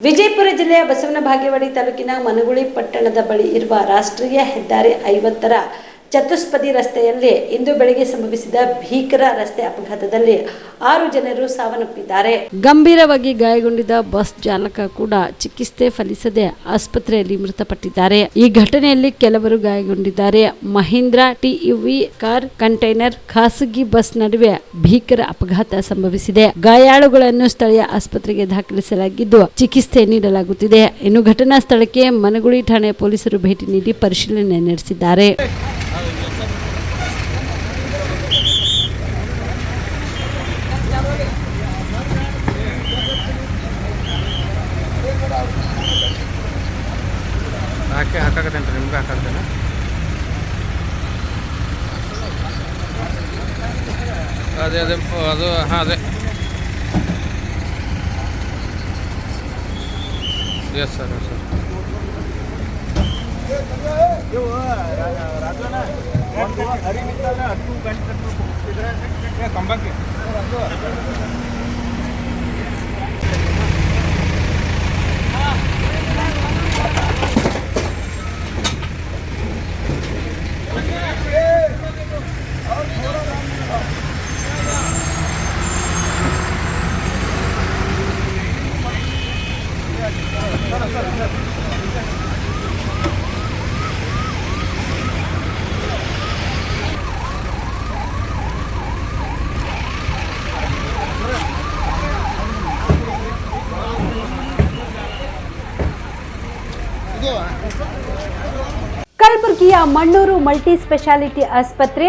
ವಿಜಯಪುರ ಜಿಲ್ಲೆಯ ಬಸವನ ಬಾಗೇವಾಡಿ ತಾಲೂಕಿನ ಮನಗುಳಿ ಪಟ್ಟಣದ ಬಳಿ ಇರುವ ರಾಷ್ಟ್ರೀಯ ಹೆದ್ದಾರಿ ಐವತ್ತರ ಚತುಷ್ಪದಿ ರಸ್ತೆಯಲ್ಲಿ ಇಂದು ಬೆಳಗ್ಗೆ ಸಂಭವಿಸಿದ ಭೀಕರ ರಸ್ತೆ ಅಪಘಾತದಲ್ಲಿ ಆರು ಜನರು ಸಾವನ್ನಪ್ಪಿದ್ದಾರೆ. ಗಂಭೀರವಾಗಿ ಗಾಯಗೊಂಡಿದ್ದ ಬಸ್ ಚಾಲಕ ಕೂಡ ಚಿಕಿತ್ಸೆ ಫಲಿಸದೆ ಆಸ್ಪತ್ರೆಯಲ್ಲಿ ಮೃತಪಟ್ಟಿದ್ದಾರೆ. ಈ ಘಟನೆಯಲ್ಲಿ ಕೆಲವರು ಗಾಯಗೊಂಡಿದ್ದಾರೆ. ಮಹೀಂದ್ರ ಟಿಯುವಿ ಕಾರ್ ಕಂಟೈನರ್ ಖಾಸಗಿ ಬಸ್ ನಡುವೆ ಭೀಕರ ಅಪಘಾತ ಸಂಭವಿಸಿದೆ. ಗಾಯಾಳುಗಳನ್ನು ಸ್ಥಳೀಯ ಆಸ್ಪತ್ರೆಗೆ ದಾಖಲಿಸಲಾಗಿದ್ದು ಚಿಕಿತ್ಸೆ ನೀಡಲಾಗುತ್ತಿದೆ. ಇನ್ನು ಘಟನಾ ಸ್ಥಳಕ್ಕೆ ಮನಗುಳಿ ಠಾಣೆ ಪೊಲೀಸರು ಭೇಟಿ ನೀಡಿ ಪರಿಶೀಲನೆ ನಡೆಸಿದ್ದಾರೆ. ಹಾಕಿ ಹಾಕಾಕತ್ತೇನೆ ರೀ ನಿಮ್ಗೆ? ಹಾಕಾಕ್ತೇನೆ ಅದೇ ಅದೇ ಅದು, ಹಾಂ, ಅದೇ. ಎಸ್ ಸರ್ ಎಸ್ ಸರ್ ಅರಿವಿದ್ದಾಗ ಹತ್ತು ಗಂಟೆ ಕಂಬಕ್ಕೆ. ಕಲಬುರಗಿಯ ಮಣ್ಣೂರು ಮಲ್ಟಿ ಸ್ಪೆಷಾಲಿಟಿ ಆಸ್ಪತ್ರೆ